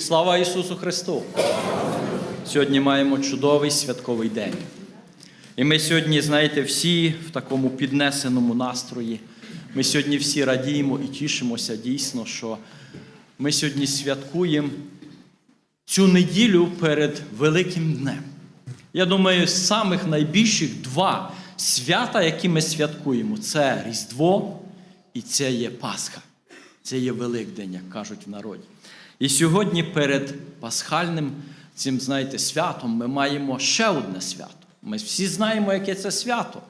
Слава Ісусу Христу! Сьогодні маємо чудовий святковий день. І ми сьогодні, знаєте, всі в такому піднесеному настрої. Ми сьогодні всі радіємо і тішимося дійсно, що ми сьогодні святкуємо цю неділю перед Великим Днем. Я думаю, з самих найбільших два свята, які ми святкуємо, це Різдво і це є Пасха. Це є Великдень, як кажуть в народі. І сьогодні перед пасхальним цим, знаєте, святом ми маємо ще одне свято. Ми всі знаємо, яке це свято.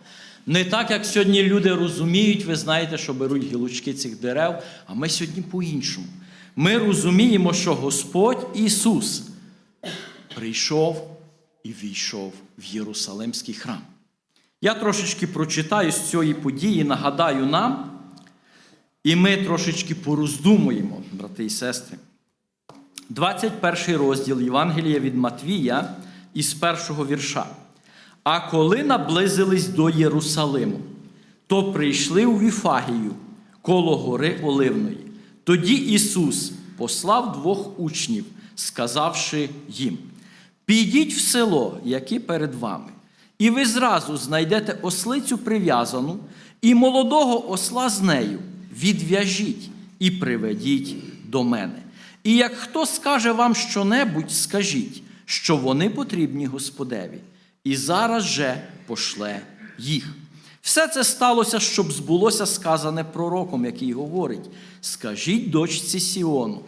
Не так, як сьогодні люди розуміють, ви знаєте, що беруть гілочки цих дерев, а ми сьогодні по-іншому. Ми розуміємо, що Господь Ісус прийшов і війшов в Єрусалимський храм. Я трошечки прочитаю з цієї події, нагадаю нам, і ми трошечки пороздумуємо, брати і сестри. 21 розділ Євангелія від Матвія із першого вірша. А коли наблизились до Єрусалиму, то прийшли у Віфагію коло гори Оливної. Тоді Ісус послав двох учнів, сказавши їм: Підіть в село, яке перед вами, і ви зразу знайдете ослицю прив'язану, і молодого осла з нею відв'яжіть і приведіть до мене. І як хто скаже вам щонебудь, скажіть, що вони потрібні Господеві, і зараз же пошле їх. Все це сталося, щоб збулося сказане пророком, який говорить: Скажіть дочці Сіону,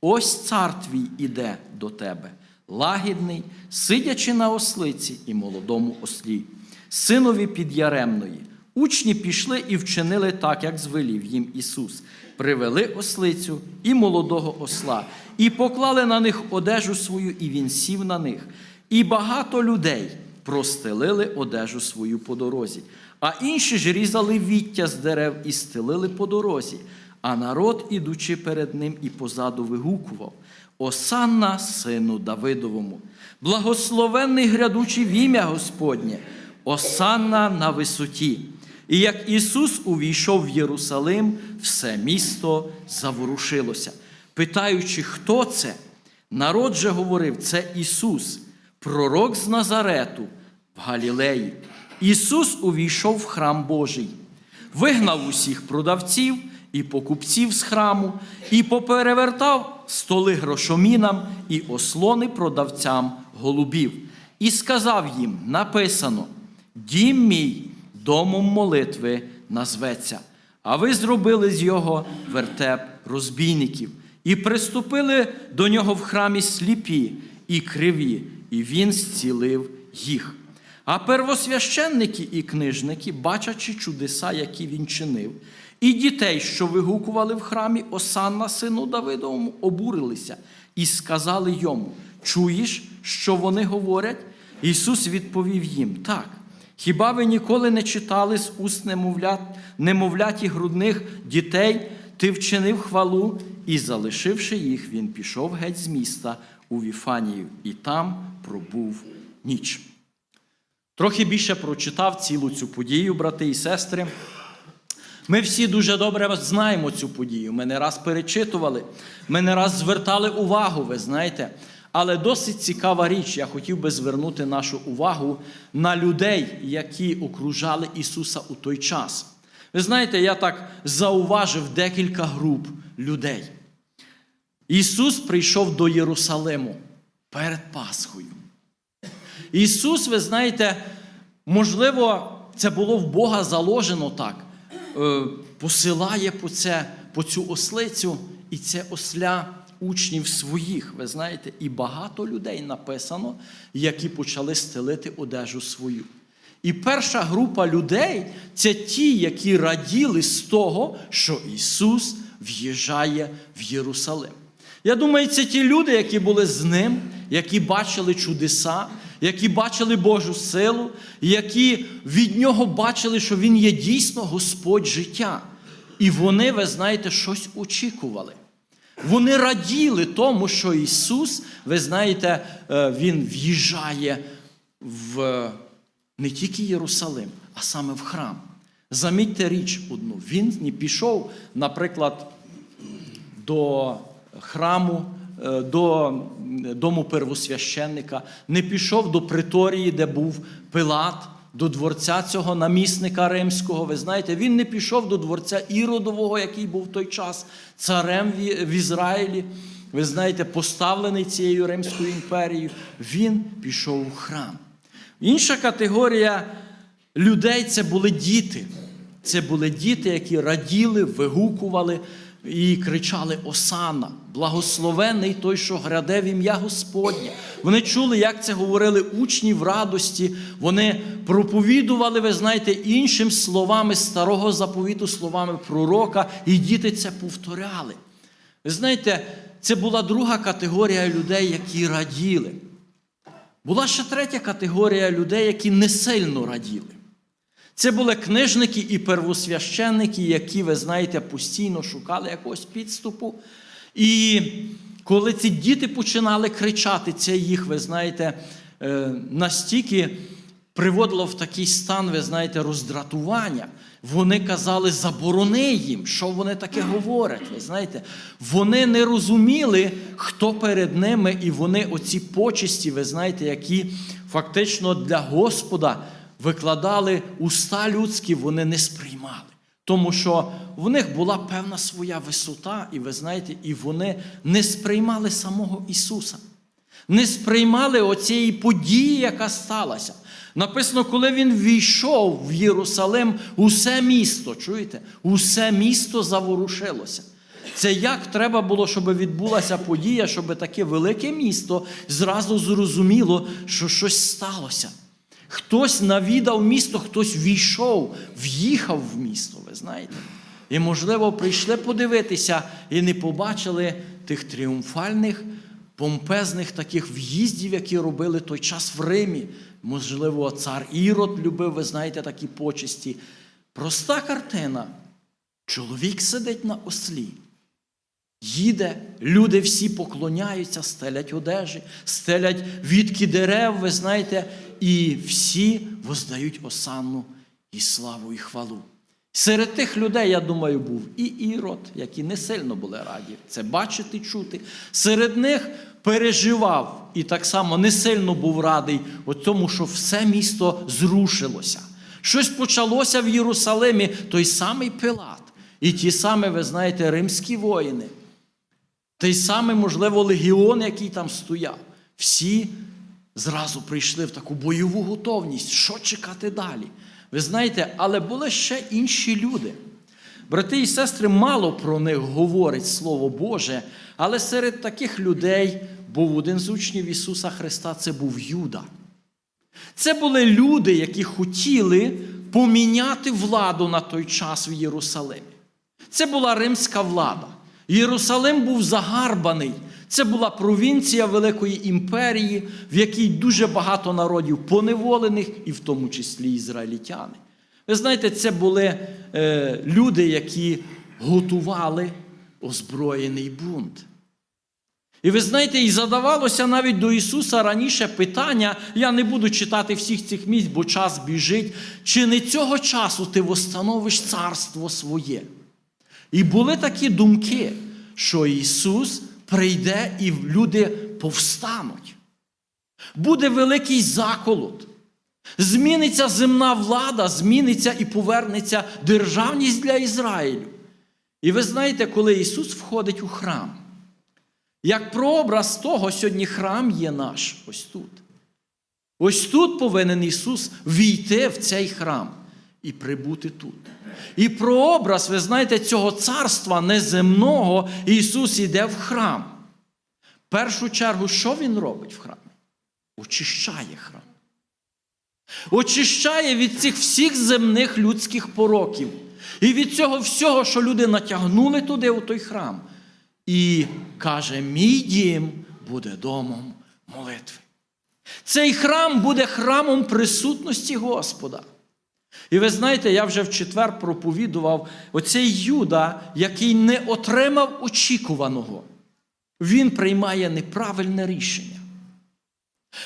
ось цар твій іде до тебе, лагідний, сидячи на ослиці і молодому ослі, синові підяремної. Учні пішли і вчинили так, як звелів їм Ісус. Привели ослицю і молодого осла, і поклали на них одежу свою, і він сів на них. І багато людей простелили одежу свою по дорозі, а інші ж різали віття з дерев і стелили по дорозі. А народ, ідучи перед ним і позаду, вигукував: Осанна сину Давидовому, благословенний грядучий в ім'я Господнє, Осанна на висоті. І як Ісус увійшов в Єрусалим, все місто заворушилося. Питаючи, хто це, народ же говорив, це Ісус, пророк з Назарету в Галілеї. Ісус увійшов в храм Божий, вигнав усіх продавців і покупців з храму, і поперевертав столи грошомінам і ослони продавцям голубів. І сказав їм: написано: Дім мій домом молитви назветься. А ви зробили з його вертеп розбійників і приступили до нього в храмі сліпі і криві, і він зцілив їх. А первосвященники і книжники, бачачи чудеса, які він чинив, і дітей, що вигукували в храмі Осанна сину Давидовому, обурилися і сказали йому: Чуєш, що вони говорять? Ісус відповів їм: Так. Хіба ви ніколи не читали з уст немовлят, немовлят і грудних дітей, ти вчинив хвалу, і, залишивши їх, він пішов геть з міста у Віфанію, і там пробув ніч. Трохи більше прочитав цілу цю подію, брати і сестри. Ми всі дуже добре знаємо цю подію. Ми не раз перечитували, ми не раз звертали увагу, ви знаєте. Але досить цікава річ, я хотів би звернути нашу увагу на людей, які окружали Ісуса у той час. Ви знаєте, я так зауважив декілька груп людей. Ісус прийшов до Єрусалиму перед Пасхою. Ісус, ви знаєте, можливо, це було в Бога заложено так, е, посилає по, це, по цю ослицю і це осля учнів своїх, ви знаєте, і багато людей написано, які почали стелити одежу свою. І перша група людей це ті, які раділи з того, що Ісус в'їжджає в Єрусалим. Я думаю, це ті люди, які були з ним, які бачили чудеса, які бачили Божу силу, які від нього бачили, що Він є дійсно Господь життя. І вони, ви знаєте, щось очікували. Вони раділи тому, що Ісус, ви знаєте, Він в'їжджає в не тільки Єрусалим, а саме в храм. Замітьте річ одну. Він не пішов, наприклад, до храму е, до дому первосвященника, не пішов до приторії, де був Пилат, до дворця цього намісника римського. Ви знаєте, він не пішов до дворця Іродового, який був в той час царем в Ізраїлі. Ви знаєте, поставлений цією Римською імперією. Він пішов у храм. Інша категорія людей це були діти. Це були діти, які раділи, вигукували і кричали Осана, благословений той, що гряде в ім'я Господнє. Вони чули, як це говорили учні в радості. Вони проповідували, ви знаєте, іншим словами старого заповіту, словами пророка, і діти це повторяли. Ви знаєте, це була друга категорія людей, які раділи. Була ще третя категорія людей, які не сильно раділи. Це були книжники і первосвященники, які, ви знаєте, постійно шукали якогось підступу. І коли ці діти починали кричати, це їх, ви знаєте, е, настільки приводило в такий стан, ви знаєте, роздратування. Вони казали, заборони їм, що вони таке говорять. Ви знаєте, вони не розуміли, хто перед ними, і вони оці почесті, ви знаєте, які фактично для Господа викладали уста людські, вони не сприймали. Тому що в них була певна своя висота, і ви знаєте, і вони не сприймали самого Ісуса, не сприймали оцієї події, яка сталася. Написано, коли він війшов в Єрусалим, усе місто, чуєте, усе місто заворушилося. Це як треба було, щоб відбулася подія, щоб таке велике місто зразу зрозуміло, що щось сталося. Хтось навідав місто, хтось війшов, в'їхав в місто, ви знаєте. І, можливо, прийшли подивитися і не побачили тих тріумфальних, помпезних таких в'їздів, які робили той час в Римі. Можливо, цар Ірод любив, ви знаєте, такі почесті. Проста картина. Чоловік сидить на ослі. Їде, люди всі поклоняються, стелять одежі, стелять відки дерев, ви знаєте, і всі воздають осанну і славу, і хвалу. Серед тих людей, я думаю, був і Ірод, які не сильно були раді це бачити, чути. Серед них переживав і так само не сильно був радий у тому, що все місто зрушилося. Щось почалося в Єрусалимі, той самий Пилат, і ті самі, ви знаєте, римські воїни. Той самий, можливо, легіон, який там стояв. Всі зразу прийшли в таку бойову готовність. Що чекати далі? Ви знаєте, але були ще інші люди. Брати і сестри, мало про них говорить Слово Боже, але серед таких людей був один з учнів Ісуса Христа це був Юда. Це були люди, які хотіли поміняти владу на той час в Єрусалимі. Це була римська влада. Єрусалим був загарбаний. Це була провінція Великої імперії, в якій дуже багато народів поневолених, і в тому числі ізраїльтяни. Ви знаєте, це були е, люди, які готували озброєний бунт. І ви знаєте, і задавалося навіть до Ісуса раніше питання, я не буду читати всіх цих місць, бо час біжить, чи не цього часу ти восстановиш царство своє? І були такі думки, що Ісус прийде і люди повстануть. Буде великий заколот. Зміниться земна влада, зміниться і повернеться державність для Ізраїлю. І ви знаєте, коли Ісус входить у храм, як прообраз того, сьогодні храм є наш ось тут. Ось тут повинен Ісус війти в цей храм і прибути тут. І прообраз, ви знаєте, цього царства неземного Ісус іде в храм. В першу чергу, що Він робить в храмі? Очищає храм. Очищає від цих всіх земних людських пороків. І від цього всього, що люди натягнули туди, у той храм. І каже: мій дім буде домом молитви. Цей храм буде храмом присутності Господа. І ви знаєте, я вже в четвер проповідував оцей Юда, який не отримав очікуваного, він приймає неправильне рішення.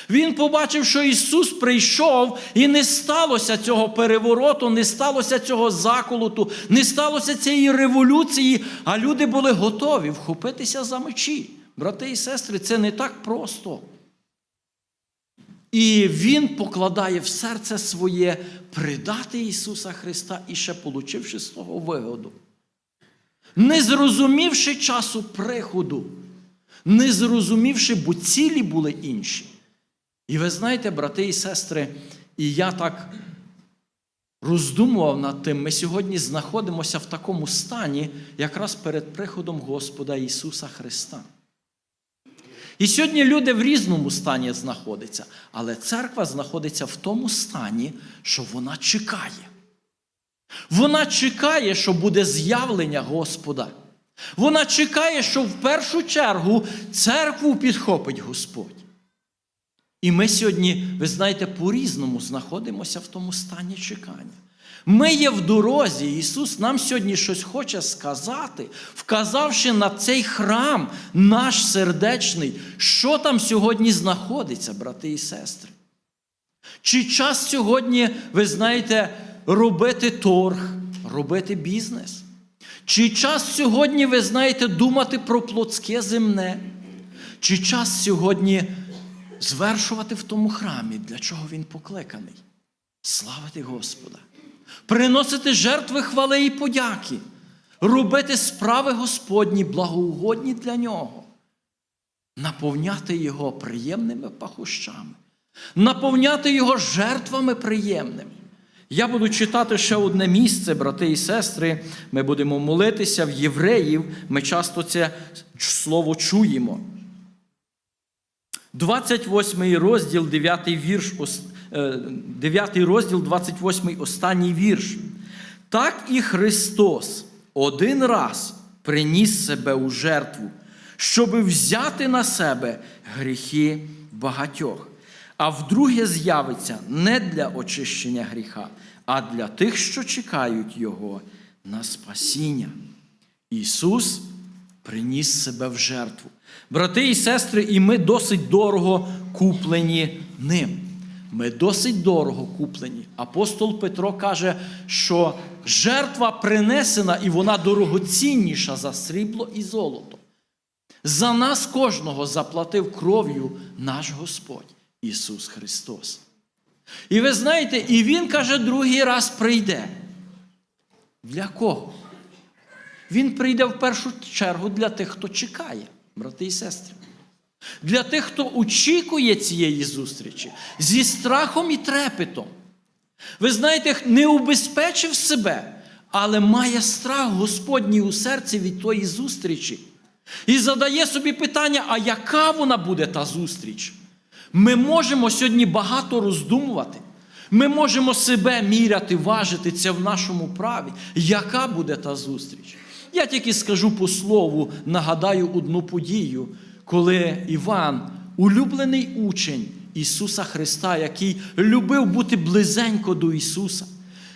Він побачив, що Ісус прийшов, і не сталося цього перевороту, не сталося цього заколоту, не сталося цієї революції, а люди були готові вхопитися за мечі. Брати і сестри, це не так просто. І Він покладає в серце своє придати Ісуса Христа і ще получивши з того вигоду. Не зрозумівши часу приходу, не зрозумівши, бо цілі були інші. І ви знаєте, брати і сестри, і я так роздумував над тим, ми сьогодні знаходимося в такому стані, якраз перед приходом Господа Ісуса Христа. І сьогодні люди в різному стані знаходяться, але церква знаходиться в тому стані, що вона чекає. Вона чекає, що буде з'явлення Господа. Вона чекає, що в першу чергу церкву підхопить Господь. І ми сьогодні, ви знаєте, по-різному знаходимося в тому стані чекання. Ми є в дорозі, Ісус нам сьогодні щось хоче сказати, вказавши на цей храм наш сердечний, що там сьогодні знаходиться, брати і сестри. Чи час сьогодні, ви знаєте, робити торг, робити бізнес? Чи час сьогодні, ви знаєте, думати про плотське земне? Чи час сьогодні звершувати в тому храмі, для чого він покликаний? Славити Господа! Приносити жертви хвали і подяки, робити справи Господні, благоугодні для нього, наповняти його приємними пахощами, наповняти його жертвами приємними. Я буду читати ще одне місце, брати і сестри. Ми будемо молитися в євреїв. Ми часто це слово чуємо. 28 розділ, 9 вірш, 9 розділ, 28 останній вірш. Так і Христос один раз приніс себе у жертву, щоби взяти на себе гріхи багатьох. А вдруге з'явиться не для очищення гріха, а для тих, що чекають Його на спасіння. Ісус приніс себе в жертву. Брати і сестри, і ми досить дорого куплені ним. Ми досить дорого куплені. Апостол Петро каже, що жертва принесена і вона дорогоцінніша за срібло і золото. За нас кожного заплатив кров'ю наш Господь Ісус Христос. І ви знаєте, і Він каже, другий раз прийде. Для кого? Він прийде в першу чергу для тих, хто чекає, брати і сестри. Для тих, хто очікує цієї зустрічі зі страхом і трепетом. Ви знаєте, не убезпечив себе, але має страх Господній у серці від тої зустрічі. І задає собі питання, а яка вона буде та зустріч? Ми можемо сьогодні багато роздумувати. Ми можемо себе міряти, важити це в нашому праві. Яка буде та зустріч? Я тільки скажу по слову, нагадаю одну подію, коли Іван, улюблений учень Ісуса Христа, який любив бути близенько до Ісуса,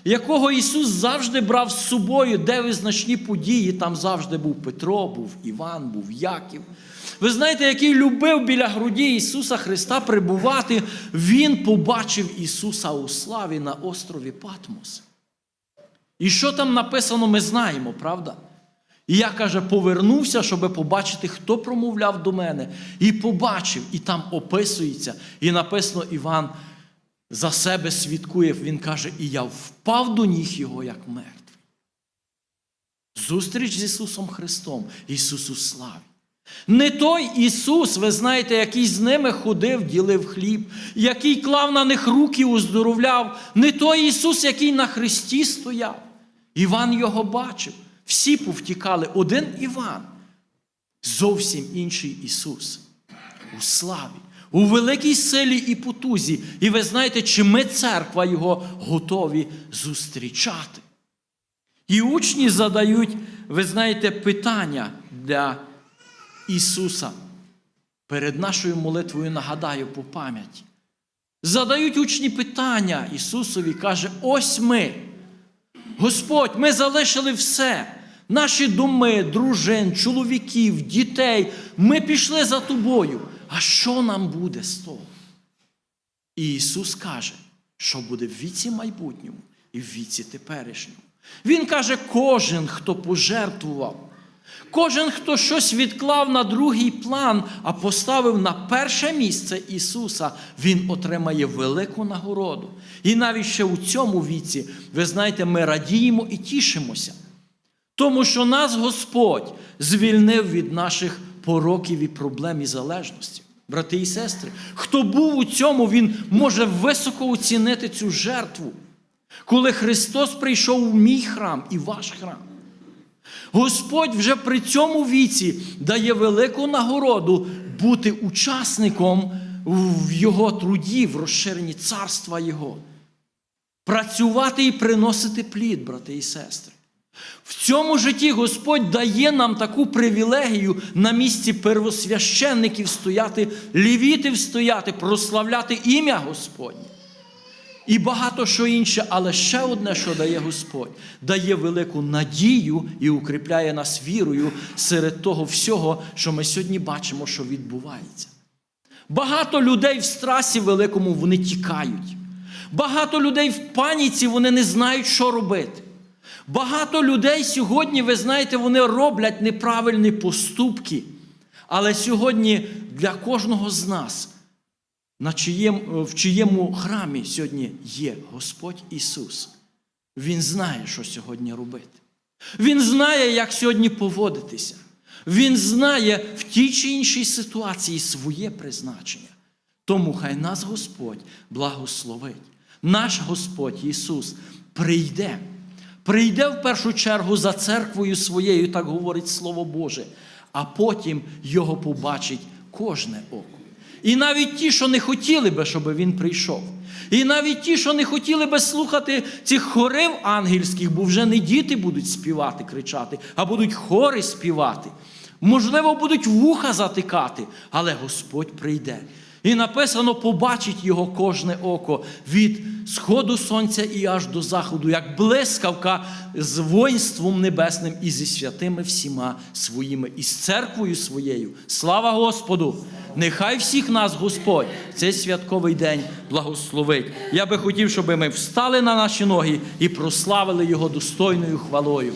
якого Ісус завжди брав з собою, де визначні події, там завжди був Петро, був Іван, був Яків. Ви знаєте, який любив біля груді Ісуса Христа прибувати, Він побачив Ісуса у славі на острові Патмос. І що там написано, ми знаємо, правда? І я каже, повернувся, щоб побачити, хто промовляв до мене. І побачив, і там описується. І написано Іван за себе свідкує. Він каже, і я впав до ніг його, як мертвий. Зустріч з Ісусом Христом, Ісус у славі. Не той Ісус, ви знаєте, який з ними ходив, ділив хліб, який клав на них руки, уздоровляв, не той Ісус, який на Христі стояв. Іван його бачив. Всі повтікали. Один Іван, зовсім інший Ісус. У славі, у великій силі і потузі. І ви знаєте, чи ми, церква, Його готові зустрічати. І учні задають, ви знаєте, питання для Ісуса. Перед нашою молитвою нагадаю по пам'яті. Задають учні питання Ісусові, каже: ось ми. Господь, ми залишили все. Наші доми, дружин, чоловіків, дітей. Ми пішли за тобою. А що нам буде з того? І Ісус каже, що буде в віці майбутньому і в віці теперішньому. Він каже, кожен, хто пожертвував Кожен, хто щось відклав на другий план, а поставив на перше місце Ісуса, Він отримає велику нагороду. І навіть ще у цьому віці, ви знаєте, ми радіємо і тішимося. Тому що нас Господь звільнив від наших пороків і проблем і залежності. Брати і сестри, хто був у цьому, він може високо оцінити цю жертву, коли Христос прийшов у мій храм і ваш храм. Господь вже при цьому віці дає велику нагороду бути учасником в Його труді, в розширенні царства Його. Працювати і приносити плід, брати і сестри. В цьому житті Господь дає нам таку привілегію на місці первосвященників стояти, лівітів стояти, прославляти ім'я Господнє. І багато що інше, але ще одне, що дає Господь, дає велику надію і укріпляє нас вірою серед того всього, що ми сьогодні бачимо, що відбувається. Багато людей в страсі великому вони тікають. Багато людей в паніці вони не знають, що робити. Багато людей сьогодні, ви знаєте, вони роблять неправильні поступки. Але сьогодні для кожного з нас, на чиєм, в чиєму храмі сьогодні є Господь Ісус. Він знає, що сьогодні робити. Він знає, як сьогодні поводитися. Він знає в тій чи іншій ситуації своє призначення. Тому хай нас Господь благословить. Наш Господь Ісус прийде. Прийде в першу чергу за церквою своєю, так говорить Слово Боже, а потім Його побачить кожне око. І навіть ті, що не хотіли би, щоб він прийшов. І навіть ті, що не хотіли би слухати цих хорив ангельських, бо вже не діти будуть співати, кричати, а будуть хори співати. Можливо, будуть вуха затикати, але Господь прийде. І написано, побачить його кожне око від сходу сонця і аж до заходу, як блискавка з воїнством небесним і зі святими всіма своїми, і з церквою своєю. Слава Господу! Нехай всіх нас Господь цей святковий день благословить. Я би хотів, щоб ми встали на наші ноги і прославили Його достойною хвалою.